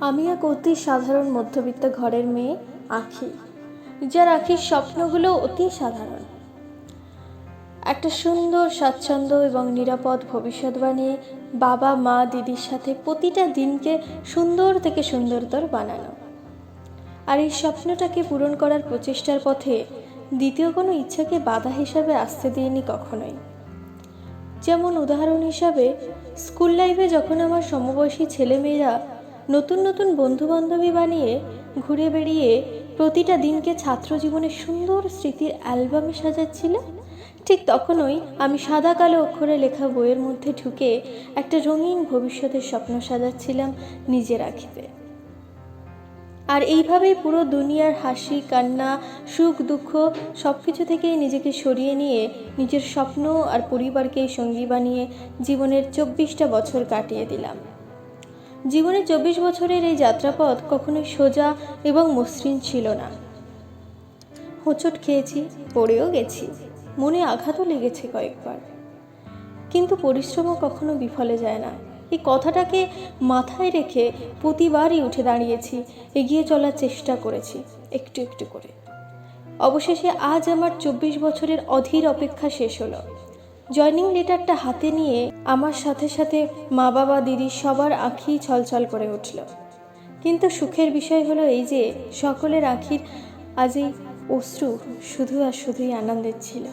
আমি এক অতি সাধারণ মধ্যবিত্ত ঘরের মেয়ে, আখি, যার আখির স্বপ্নগুলো অতি সাধারণ। একটা সুন্দর, স্বাচ্ছন্দ্য এবং নিরাপদ ভবিষ্যৎ বানিয়ে বাবা, মা, দিদির সাথে প্রতিটা দিনকে সুন্দর থেকে সুন্দরতর বানানো। আর এই স্বপ্নটাকে পূরণ করার প্রচেষ্টার পথে দ্বিতীয় কোনো ইচ্ছাকে বাধা হিসাবে আসতে দিইনি কখনোই। যেমন উদাহরণ হিসাবে, স্কুল লাইফে যখন আমার সমবয়সী ছেলেমেয়েরা নতুন নতুন বন্ধুবান্ধবী বানিয়ে ঘুরে বেড়িয়ে প্রতিটা দিনকে ছাত্র জীবনের সুন্দর স্মৃতির অ্যালবামে সাজাচ্ছিল? ঠিক তখনই আমি সাদা কালো অক্ষরে লেখা বইয়ের মধ্যে ঢুকে একটা রঙিন ভবিষ্যতের স্বপ্ন সাজাচ্ছিলাম নিজের আখিতে আর এইভাবেই পুরো দুনিয়ার হাসি, কান্না, সুখ, দুঃখ সব কিছু থেকেই নিজেকে সরিয়ে নিয়ে নিজের স্বপ্ন আর পরিবারকেই সঙ্গী বানিয়ে জীবনের চব্বিশটা বছর কাটিয়ে দিলাম। জীবনের চব্বিশ বছরের এই যাত্রাপথ কখনোই সোজা এবং মসৃণ ছিল না। হোঁচট খেয়েছি, পড়েও গেছি। মনে আঘাতও লেগেছে কয়েকবার। কিন্তু পরিশ্রমও কখনো বিফলে যায় না। এই কথাটাকে মাথায় রেখে প্রতিবারই উঠে দাঁড়িয়েছি, এগিয়ে চলার চেষ্টা করেছি, একটু একটু করে। অবশেষে আজ আমার চব্বিশ বছরের অধীর অপেক্ষা শেষ হলো। জয়নিং লেটারটা হাতে নিয়ে আমার সাথে সাথে মা বাবা দিদি সবার আঁখি ছলছল করে উঠল। কিন্তু সুখের বিষয় হলো এই যে, সকলের আঁখির আজ এই অশ্রু শুধু আর শুধুই আনন্দের ছিল।